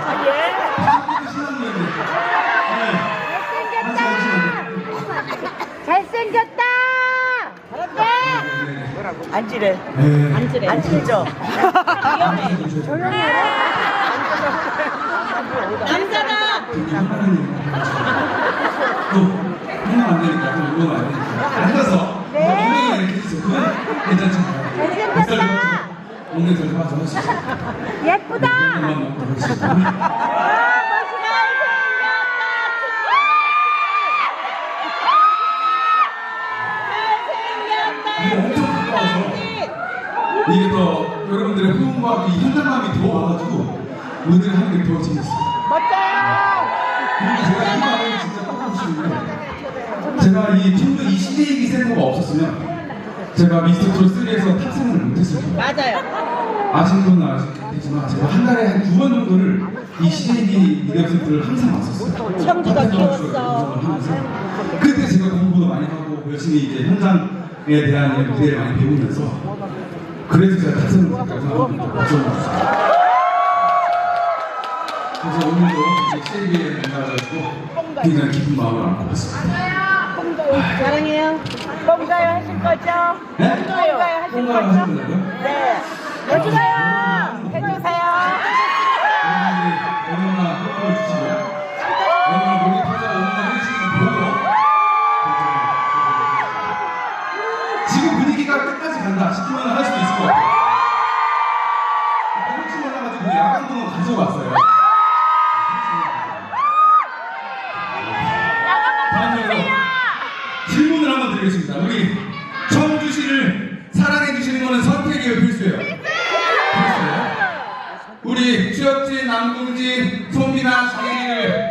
아, 예. 잘생겼다. 잘한다. 앉으래. 네. 앉으래. 앉으죠. 남자다. 또 혼나면 안 되니까 또안 되니까 앉아서 엉덩이가 이렇게 있어 그건 괜찮잖 좀 봐줘 하시죠 예쁘다. 멋있다. 이게 엄청 가까워서 이게 더 여러분들의 호응과 이 현장감이 더 와가지고 오늘 하는 게더 재밌어요 멋져요. 그리고 제가 이 말을 진짜 꼭 하시는데 제가 이 팀도 이 CJ기 센터가 없었으면 제가 미스터 트롯 3에서 탑승을 거예요 맞아요. 아시는 분은 아시겠지만 제가 한 달에 한 두 번 정도를 이 CJ기 미디어 센터를 항상 왔었어요 청주가 키웠어. 그때 제가 공부도 많이 하고 열심히 이제 현장에 대한 무대를 많이 배우면서 그래서 제가 탑승을 한번 주세요 그래서 오늘도 이제 CJ기에 만나가지고 굉장히 기쁜 마음을 안고 왔습니다 사랑해요. 뽕가요 하실 거죠? 네? 뽕가요 통과를 거죠? 하신다고요? 네. 해주세요. 해주세요. 얼마나 협조를 주시고요. 여러분 우리 타자 얼마나 해주시는 보고 지금 분위기가 끝까지 간다 싶으면 할 수도 있을 것 같아요. 야광등을 가져왔어요. 질문을 한번 드리겠습니다. 우리 청주시를 사랑해 주시는 거는 선택이에요, 필수예요? 필수예요? 우리 추혁진, 남궁진, 사랑해 주시는